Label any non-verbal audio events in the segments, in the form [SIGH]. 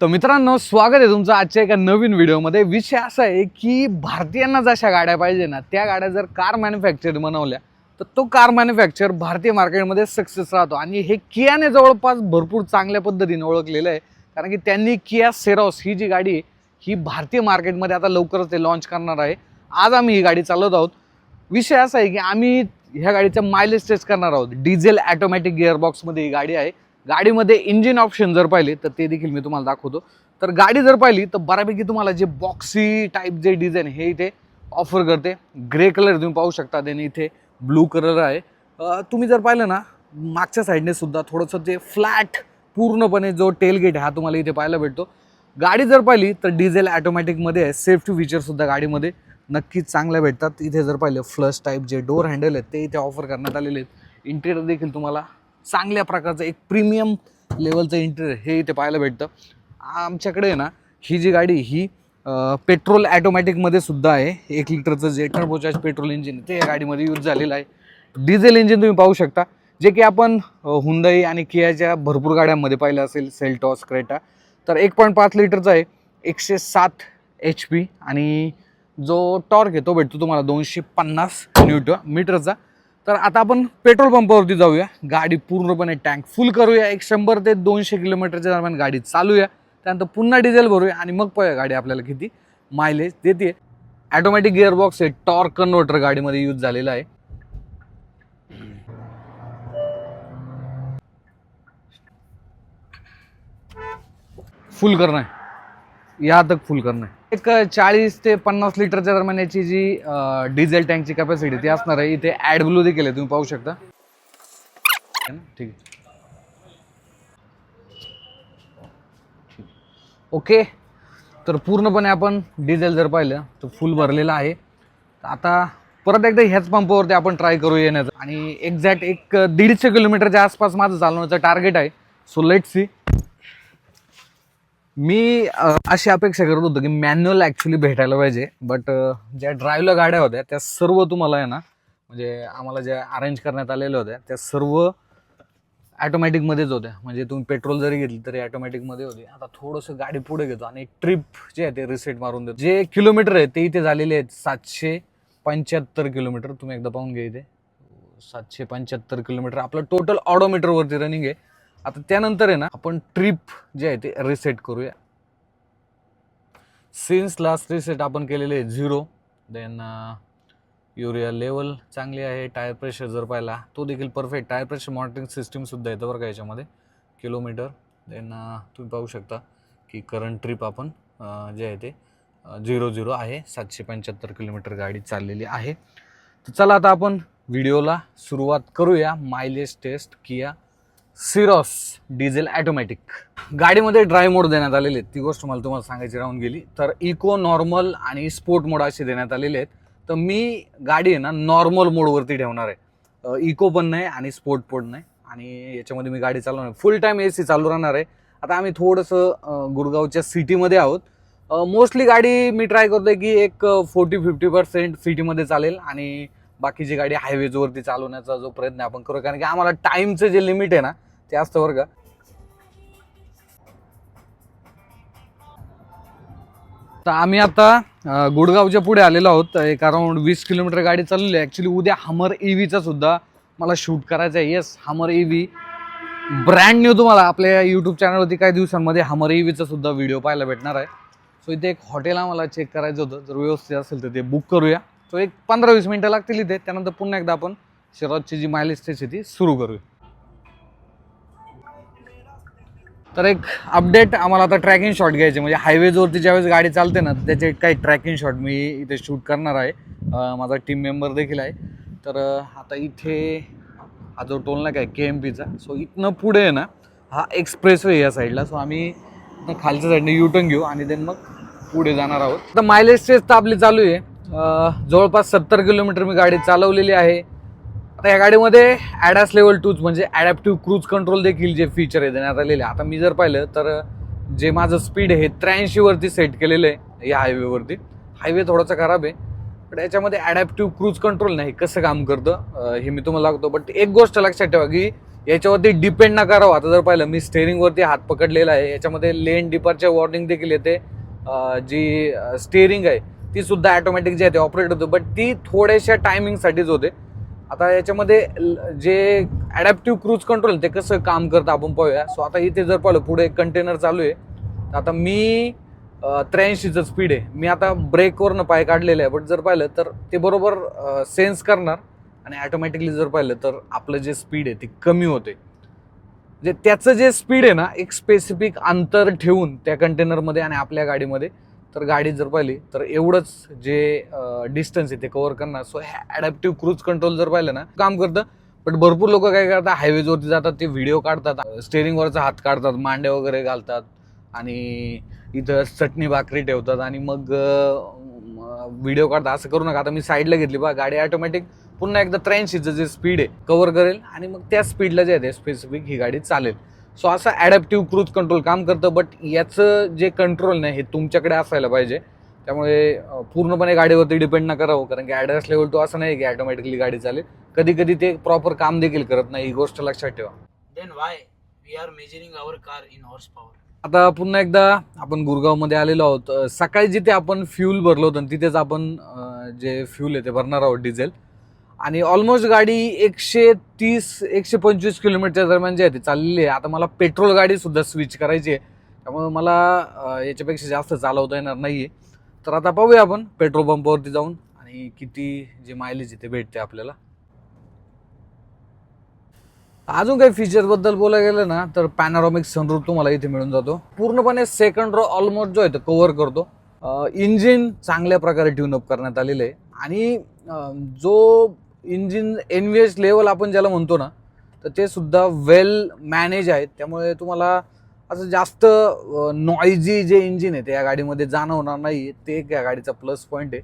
तर मित्रांनो स्वागत आहे तुमचं आजच्या एका नवीन व्हिडिओमध्ये. विषय असा आहे की भारतीयांना जशा गाड्या पाहिजे ना त्या गाड्या जर कार मॅन्युफॅक्चर बनवल्या तर तो कार मॅन्युफॅक्चर भारतीय मार्केटमध्ये सक्सेस राहतो. आणि हे कियाने जवळपास भरपूर चांगल्या पद्धतीने ओळखलेलं आहे. कारण की त्यांनी किया सेरॉस ही जी गाडी आहे ही भारतीय मार्केटमध्ये आता लवकरच ते लॉन्च करणार आहे. आज आम्ही ही गाडी चालवत आहोत. विषय असा आहे की आम्ही ह्या गाडीचं मायलेज टेस्ट करणार आहोत. डिझेल ॲटोमॅटिक गिअरबॉक्समध्ये ही गाडी आहे. गाडीमध्ये इंजिन ऑप्शन जर पाहिले तर ते देखील मी तुम्हाला दाखवतो. तर गाडी जर पाहिली तर बऱ्यापैकी तुम्हाला जे बॉक्सी टाईप जे डिझाईन हे इथे ऑफर करते. ग्रे कलर तुम्ही पाहू शकता त्याने इथे ब्लू कलर आहे. तुम्ही जर पाहिलं ना मागच्या साईडने सुद्धा थोडंसं जे फ्लॅट पूर्णपणे जो टेलगेट आहे हा तुम्हाला इथे पाहायला भेटतो. गाडी जर पाहिली तर डिझेल ॲटोमॅटिकमध्ये आहे. सेफ्टी फीचरसुद्धा गाडीमध्ये नक्कीच चांगल्या भेटतात. इथे जर पाहिलं फ्लश टाईप जे डोर हँडल आहेत ते इथे ऑफर करण्यात आलेले आहेत. इंटेरियर देखील तुम्हाला चांगल्या प्रकारचं एक प्रीमियम लेवलचं इंटेरियर हे इथे पाहायला भेटतं. आमच्याकडे ना ही जी गाडी ही पेट्रोल ॲटोमॅटिकमध्ये सुद्धा आहे. एक लिटरचं जे टर्बोचार्ज पेट्रोल इंजिन ते या गाडीमध्ये यूज झालेलं आहे. डिझेल इंजिन तुम्ही पाहू शकता. जे की आपण हुंदाई आणि कियाच्या भरपूर गाड्यांमध्ये पाहिलं असेल सेल्टॉस क्रेटा तर एक पॉईंट पाच लिटरचा आहे एकशे सात एच पी आणि जो टॉर्क आहे तो भेटतो तुम्हाला दोनशे पन्नास न्यूट मीटरचा. तर आता आपण पेट्रोल पंपावरती जाऊया. गाडी पूर्णपणे टँक फुल करूया. एक शंभर ते दोनशे किलोमीटरच्या दरम्यान गाडी चालूया. त्यानंतर पुन्हा डिझेल भरूया आणि मग पाहूया गाडी आपल्याला किती मायलेज देते ॲटोमॅटिक गिअरबॉक्स आहे. टॉर्क कन्व्हर्टर गाडीमध्ये यूज झालेला आहे. फुल करणं आहे. या तक फुल करणं एक चाळीस ते पन्नास लिटरच्या दरम्यान याची जी डिझेल टँकची कॅपॅसिटी ती असणार आहे. इथे ॲड ब्लू देखील आहे तुम्ही पाहू शकता. ठीक ओके. तर पूर्णपणे आपण डिझेल जर पाहिलं तर फुल भरलेलं आहे. आता परत एकदा ह्याच पंपावरती आपण ट्राय करू येण्याचं. आणि एक्झॅक्ट एक दीडशे किलोमीटरच्या आसपास माझं चालवण्याचं टार्गेट आहे. सो लेट सी मी अशी अपेक्षा करत होतो की मॅन्युअल ॲक्च्युली भेटायला पाहिजे बट ज्या ड्रायव्हला गाड्या होत्या त्या सर्व तुम्हाला आहे ना म्हणजे आम्हाला ज्या अरेंज करण्यात आलेल्या होत्या त्या सर्व ॲटोमॅटिकमध्येच होत्या. म्हणजे तुम्ही पेट्रोल जरी घेतली तरी ॲटोमॅटिकमध्ये होती. आता थोडंसं गाडी पुढे घेतो आणि एक ट्रिप जे आहे ते रिसेट मारून देतो. जे किलोमीटर आहे ते इथे झालेले आहेत. सातशे पंच्याहत्तर किलोमीटर तुम्ही एकदा पाहून घ्या इथे. सातशे पंच्याहत्तर किलोमीटर आपलं टोटल ऑडोमीटरवरती रनिंग आहे. आता त्यानंतर आहे ना आपण ट्रिप जे आहे ते रिसेट करूया. सिन्स लास्ट रिसेट आपण केलेले झिरो देन युरिया लेवल चांगली आहे टायर प्रेशर जर पाहिला तो देखील परफेक्ट टायर प्रेशर मॉनिटरिंग सिस्टीमसुद्धा येतं बरं का याच्यामध्ये. किलोमीटर देन uh, तुम्ही पाहू शकता की करंट ट्रिप आपण uh, जे आहे ते uh, झिरो झिरो आहे. सातशे पंच्याहत्तर किलोमीटर गाडी चाललेली आहे. तर चला आता आपण व्हिडिओला सुरुवात करूया. Mileage test Kia Syros diesel automatic गाडीमध्ये ड्राय मोड देण्यात आलेले आहेत. ती गोष्ट मला तुम्हाला सांगायची राहून गेली. तर इको नॉर्मल आणि स्पोर्ट मोड असे देण्यात आलेले आहेत. तर मी गाडी आहे ना नॉर्मल मोडवरती ठेवणार आहे. इको पण नाही आणि स्पोर्ट पण नाही. आणि याच्यामध्ये मी गाडी चालवणार फुल टाईम ए सी चालू राहणार आहे. आता आम्ही थोडंसं गुरगावच्या सिटीमध्ये आहोत. मोस्टली गाडी मी ट्राय करतोय की एक फोर्टी फिफ्टी पर्सेंट सिटीमध्ये चालेल. आणि बाकीची गाडी हायवेजवरती चालवण्याचा जो प्रयत्न आपण करू कारण की आम्हाला टाईमचं जे लिमिट आहे ना ते असतं बरं का? तर आम्ही आता गुडगावच्या पुढे आलेलो आहोत. एक अराउंड वीस किलोमीटर गाडी चाललेली आहे. ॲक्च्युली उद्या हमर ई व्हीचा सुद्धा मला शूट करायचा आहे. येस हमर ई व्ही ब्रँड न्यू तुम्हाला आपल्या यूट्यूब चॅनलवरती काही दिवसांमध्ये हमर ई व्हीचा सुद्धा व्हिडिओ पाहायला भेटणार आहे. सो इथे एक हॉटेल आम्हाला चेक करायचं होतं. जर व्यवस्थित असेल तर ते बुक करूया. सो एक पंधरा वीस मिनटं लागतील इथे. त्यानंतर पुन्हा एकदा आपण शरदची जी मायलेज टेस्ट आहे ती सुरू करूया. तर एक अपडेट आम्हाला आता ट्रॅकिंग शॉट घ्यायचे म्हणजे हायवेजवरती ज्यावेळेस गाडी चालते ना त्याचे काही ट्रॅकिंग शॉट मी इथे शूट करणार आहे. माझा टीम मेंबर देखील आहे. तर आता इथे हा जो टोल नाका आहे के एम पीचा सो इथनं पुढे आहे ना हा एक्सप्रेस वे या साईडला सो आम्ही खालच्या साईडने युटर्न घेऊ आणि देन मग पुढे जाणार आहोत. तर मायलेज टेस्ट तर आपली चालू आहे. जवळपास सत्तर किलोमीटर मी गाडी चालवलेली आहे. आता या गाडीमध्ये ॲडॅस लेवल टूच म्हणजे ॲडॅप्टिव्ह क्रूज कंट्रोल देखील जे फीचर आहे देण्यात आलेले आता मी जर पाहिलं तर जे माझं स्पीड आहे त्र्याऐंशीवरती सेट केलेलं आहे या हायवेवरती हायवे थोडासा खराब आहे पण याच्यामध्ये ॲडॅप्टिव्ह क्रूज कंट्रोल नाही कसं काम करतं हे मी तुम्हाला लागतो बट एक गोष्ट लक्षात ठेवा की याच्यावरती डिपेंड ना करावं आता जर पाहिलं मी स्टेअरिंगवरती हात पकडलेला आहे याच्यामध्ये लेन डिपारच्या वॉर्निंग देखील येते. जी स्टेअरिंग आहे ती सुद्धा ॲटोमॅटिक जी आहे ते ऑपरेट होते. बट ती थोड्याशा टायमिंगसाठीच होते. आता याच्यामध्ये ल- जे ॲडॅप्टिव्ह क्रूज कंट्रोल ते कसं काम करतं आपण पाहूया. सो आता इथे जर पाहिलं पुढे कंटेनर चालू आहे. तर आता मी त्र्याऐंशीचं स्पीड आहे. मी आता ब्रेकवरनं पाय काढलेलं आहे. बट जर पाहिलं तर ते बरोबर सेन्स करणार. आणि ॲटोमॅटिकली जर पाहिलं तर आपलं जे स्पीड आहे ते कमी होते म्हणजे त्याचं जे स्पीड आहे ना एक स्पेसिफिक अंतर ठेवून त्या कंटेनरमध्ये आणि आपल्या गाडीमध्ये तर गाडी जर पाहिली तर एवढंच जे डिस्टन्स आहे ते कव्हर करणार. सो ॲडॅप्टिव्ह क्रूज कंट्रोल जर पाहिलं ना काम करतं. बट भरपूर लोक काय करतात हायवेजवरती जातात ते व्हिडिओ काढतात स्टेअरिंगवरचा हात काढतात मांडे वगैरे घालतात आणि इथं चटणी भाकरी ठेवतात आणि मग व्हिडिओ काढतात. असं करू नका. आता मी साईडला घेतली बा गाडी ऑटोमॅटिक पुन्हा एकदा त्र्याऐंशीचं जे स्पीड आहे कव्हर करेल आणि मग त्या स्पीडला जे आहे ते स्पेसिफिक ही गाडी चालेल. सो असं ॲडॅप्टिव्ह क्रूज कंट्रोल काम करतं बट याचं जे कंट्रोल नाही हे तुमच्याकडे असायला पाहिजे. त्यामुळे पूर्णपणे गाडीवरती डिपेंड न करावं कारण की ॲड्रेस लेवल तो असं नाही की ॲटोमॅटिकली गाडी चालेल. कधी कधी ते प्रॉपर काम देखील करत नाही ही गोष्ट लक्षात ठेवा. Then why we are measuring our car in horsepower? आता पुन्हा एकदा आपण गुरगावमध्ये आलेलो आहोत. सकाळी जिथे आपण फ्यूल भरलो होतं तिथेच आपण जे फ्यूल आहे ते भरणार आहोत डिझेल आणि ऑलमोस्ट गाडी एकशे तीस एकशे पंचवीस किलोमीटरच्या दरम्यान जी आहे ती चाललेली आहे. आता मला पेट्रोल गाडी सुद्धा स्विच करायची आहे. त्यामुळे मला याच्यापेक्षा जास्त चालवता येणार नाही आहे तर आता पाहूया आपण पेट्रोल पंपावरती जाऊन आणि किती जे मायलेज आहे ते भेटते आपल्याला. अजून काही फीचरबद्दल बोलायला गेलं ना तर पॅनारॉमिक सनरूफ तुम्हाला इथे मिळून जातो. पूर्णपणे सेकंड रो ऑलमोस्ट जो आहे तो कव्हर करतो. इंजिन चांगल्या प्रकारे ट्यूनअप करण्यात आलेलं आहे. आणि जो engine N V S level आपण ज्याला म्हणतो ना तर ते सुद्धा वेल मॅनेज आहेत. त्यामुळे तुम्हाला असं जास्त नॉईजी जे इंजिन आहे ते या गाडीमध्ये जाणवणार नाही. ते एक या गाडीचा प्लस पॉईंट आहे.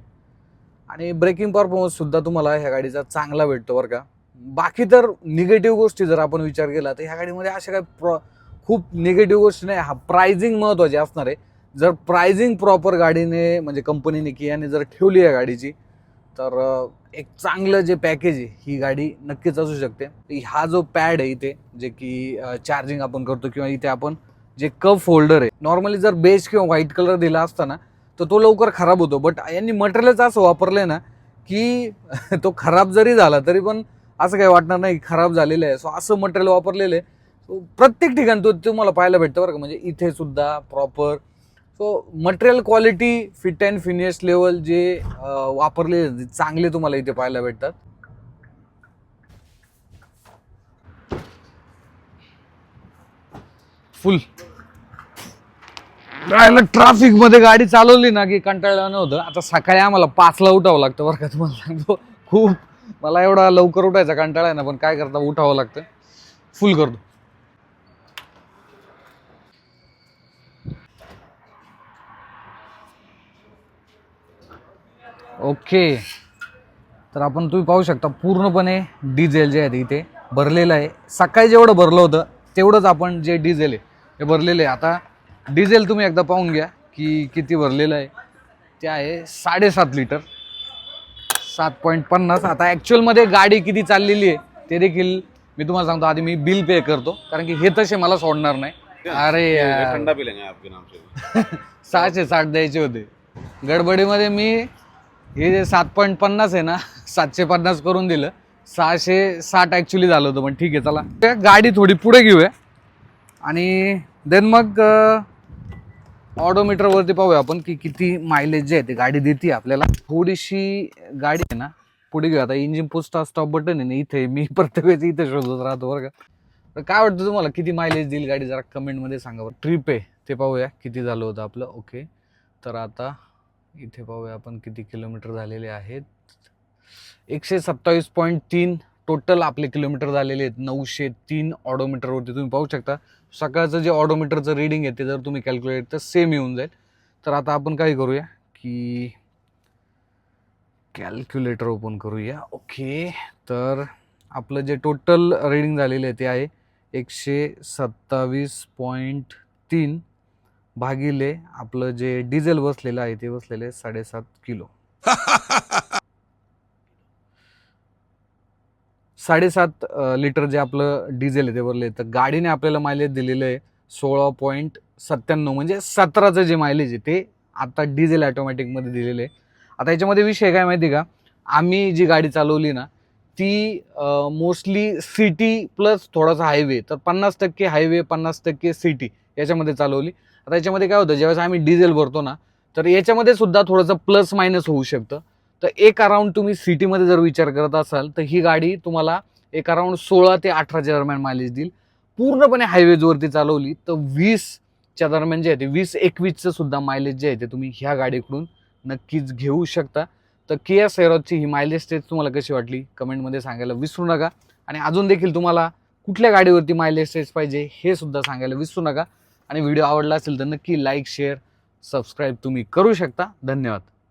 आणि ब्रेकिंग परफॉर्मन्स सुद्धा तुम्हाला ह्या गाडीचा चांगला भेटतो बरं का. बाकी तर निगेटिव्ह गोष्टी जर आपण विचार केला तर ह्या गाडीमध्ये अशा काही प्रॉ खूप निगेटिव्ह गोष्टी नाही. हा प्रायझिंग महत्त्वाची असणार आहे. जर प्रायझिंग प्रॉपर गाडीने म्हणजे कंपनीने कियाने जर ठेवली या गाडीची तर एक चांगलं जे पॅकेज आहे ही गाडी नक्कीच असू शकते. हा जो पॅड आहे इथे जे की चार्जिंग आपण करतो किंवा इथे आपण जे कप होल्डर आहे नॉर्मली जर बेज किंवा व्हाईट कलर दिला असता ना तर तो लवकर खराब होतो. बट यांनी मटेरियलच असं वापरलं ना की [LAUGHS] तो खराब जरी झाला तरी पण असं काही वाटणार नाही खराब झालेलं आहे. सो असं मटेरियल वापरलेलं आहे. प्रत्येक ठिकाणी तो तुम्हाला पाहायला भेटतं बरं का. म्हणजे इथे सुद्धा proper so material quality fit and finish level जे वापरले चांगले तुम्हाला इथे पाहायला भेटतात. फुल राहिलं ट्रॅफिकमध्ये गाडी चालवली ना की कंटाळलं नव्हतं. आता सकाळी आम्हाला पाचला उठावं लागतं बरं का तुम्हाला सांगतो. खूप मला एवढा लवकर उठायचा कंटाळा आहे ना पण काय करता उठावं लागतं. फुल करतो. ओके. तर आपण तुम्ही पाहू शकता पूर्णपणे डिझेल जे आहे इथे भरलेलं आहे. सकाळी जेवढं भरलं होतं तेवढंच आपण जे डिझेल आहे ते भरलेलं आहे. आता डिझेल तुम्ही एकदा पाहून घ्या की किती भरलेलं आहे. ते आहे साडेसात लिटर सात पॉईंट पन्नास. आता ॲक्च्युअलमध्ये गाडी किती चाललेली आहे ते देखील मी तुम्हाला सांगतो. आधी मी बिल पे करतो कारण की हे तसे मला सोडणार नाही. अरे [LAUGHS] सहाशे साठ द्यायचे होते. गडबडीमध्ये मी हे जे सात पॉईंट पन्नास आहे ना [LAUGHS] सातशे पन्नास करून दिलं. सहाशे साठ ॲक्च्युली झालं होतं पण ठीक आहे चला. ते गाडी थोडी पुढे घेऊया. आणि देन मग ऑडोमीटरवरती पाहूया आपण की किती मायलेज जे आहे ते गाडी देते आपल्याला. थोडीशी गाडी आहे ना पुढे घेऊ आता इंजिन पुसता स्टॉप बटन आहे ना इथे मी [LAUGHS] प्रत्येक वेळेस इथे शोधत राहतो बरं का. तर काय वाटतं तुम्हाला किती मायलेज देईल गाडी? जरा कमेंटमध्ये सांगा बरं. ट्रिप आहे ते पाहूया किती झालं होतं आपलं. ओके तर आता इथे पाहूया आपण किती किलोमीटर झालेले आहेत. एकशे सत्तावीस पॉईंट तीन टोटल आपले किलोमीटर झालेले आहेत. नऊशे तीन ऑडोमीटरवरती तुम्ही पाहू शकता. सकाळचं जे ऑडोमीटरचं रिडिंग आहे ते जर तुम्ही कॅल्क्युलेट तर सेम येऊन जाईल. तर आता आपण काय करूया की कॅल्क्युलेटर ओपन करूया. ओके तर आपलं जे टोटल रिडिंग झालेलं आहे ते आहे एकशे सत्तावीस पॉईंट तीन. भागिले आपलं जे डिझेल बसलेलं आहे ते बसलेलं आहे साडेसात किलो. [LAUGHS] साडेसात लिटर जे आपलं डिझेल आहे ते भरले तर गाडीने आपल्याला मायलेज दिलेलं आहे सोळा पॉईंट सत्त्याण्णव म्हणजे सतराचं जे मायलेज आहे ते आता डिझेल ॲटोमॅटिकमध्ये दिलेलं आहे. आता याच्यामध्ये विषय काय माहिती का? आम्ही जी गाडी चालवली ना ती मोस्टली सिटी प्लस थोडासा हायवे तर पन्नास टक्के हायवे पन्नास टक्के सिटी याच्यामध्ये चालवली. आता याच्यामध्ये काय होतं ज्यावेळेस आम्ही डिझेल भरतो ना तर याच्यामध्ये सुद्धा थोडंसं प्लस मायनस होऊ शकतं. तर एक अराऊंड तुम्ही सिटीमध्ये जर विचार करत असाल तर ही गाडी तुम्हाला एक अराऊंड सोळा ते अठराच्या दरम्यान मायलेज देईल. पूर्णपणे हायवेजवरती चालवली तर वीसच्या दरम्यान जे आहे ते वीस एकवीसचं सुद्धा मायलेज जे आहे ते तुम्ही ह्या गाडीकडून नक्कीच घेऊ शकता. तर किया सैरॉजची ही मायलेज स्टेज तुम्हाला कशी वाटली? कमेंटमध्ये सांगायला विसरू नका. आणि अजून देखील तुम्हाला कुठल्या गाडीवरती मायलेज स्टेज पाहिजे हे सुद्धा सांगायला विसरू नका. आणि व्हिडिओ आवडला असेल तर नक्की लाईक शेअर सबस्क्राईब तुम्ही करू शकता. धन्यवाद.